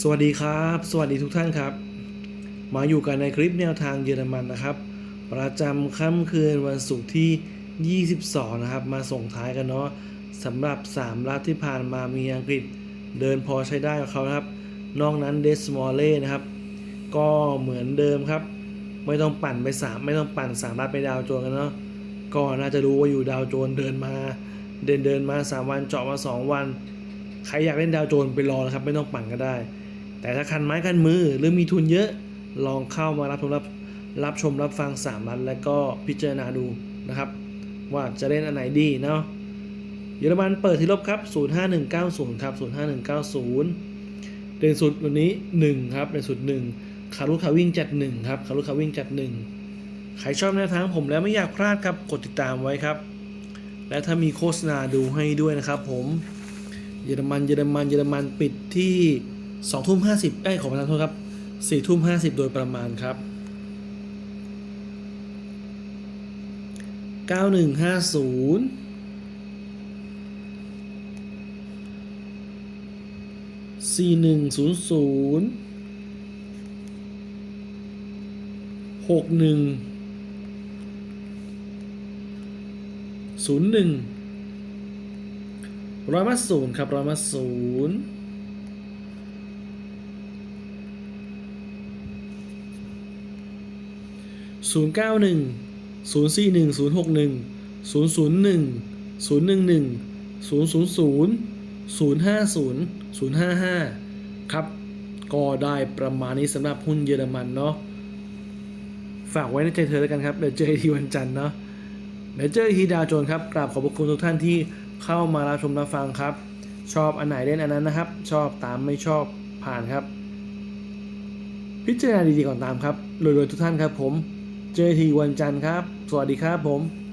สวัสดีครับ สวัสดีทุกท่านครับ มาอยู่กันในคลิปแนวทางเยอรมันนะครับ ประจำค่ำคืนวันศุกร์ที่ 22 นะครับ มาส่งท้ายกันเนาะสำหรับ 3 รัฐที่ผ่านมามีอังกฤษเดินพอใช้ได้กับเขาครับ นอกนั้นเดสมอลเล่นะครับ ก็เหมือนเดิมครับ ไม่ต้องปั่นไป 3 ไม่ต้องปั่น 3 รัฐไปดาวโจนกันเนาะก็น่าจะรู้ว่าอยู่ดาวโจนเดินมา เดินเดินมา 3 วันเจาะมา 2 วัน ใครอยากเล่นดาวโจนไปรอนะครับ ไม่ต้องปั่นก็ได้ แต่ถ้าคันไม้คันมือหรือมีทุนเยอะลองเข้ามารับชมรับรับชมรับฟังสามนัดแล้วก็พิจารณาดูนะครับ ว่าจะเล่นอันไหนดีเนาะเยอรมันเปิดที่ลบครับ 05190 ครับ 05190 เด่นสุดวันนี้ 1 ครับเด่นสุด 1 คารุคาวิ่งจัด 1 ครับ คารุคาวิ่งจัด 1 ใครชอบแนวทางผมแล้วไม่อยากพลาดครับ กดติดตามไว้ครับ และถ้ามีโฆษณาดูให้ด้วยนะครับผม เยอรมัน เยอรมัน เยอรมันปิดที่2ทุ่ม50เอ้ยขอประทานโทษครับ4ทุ่ม50 โดยประมาณครับ 9150 4100 61 01 ร้อยมาศูนย์ครับร้อยมาศูนย์ศูนย์เก้าหนึ่งศูนย์สี่หนึ่งศูนย์หกหนึ่งศูนย์ศูนย์หนึ่งศูนย์หนึ่งหนึ่งศูนย์ศูนย์ศูนย์ศูนย์ห้าศูนย์ศูนย์ห้าห้าครับ ก็ได้ประมาณนี้สำหรับหุ้นเยอรมันเนาะฝากไว้ในใจเธอแล้วกันครับ เดี๋ยวเจอกันทีวันจันทร์เนาะเดี๋ยวเจอทีดาวโจนครับ กราบขอบพระคุณทุกท่านที่ เข้ามารับชมรับฟังครับ ชอบอันไหนเล่นอันนั้นนะครับ ชอบตามไม่ชอบผ่านครับ พิจารณาดีๆก่อนตามครับรวยๆทุกท่านครับผม เจอทีวันจันทร์ครับ สวัสดีครับผม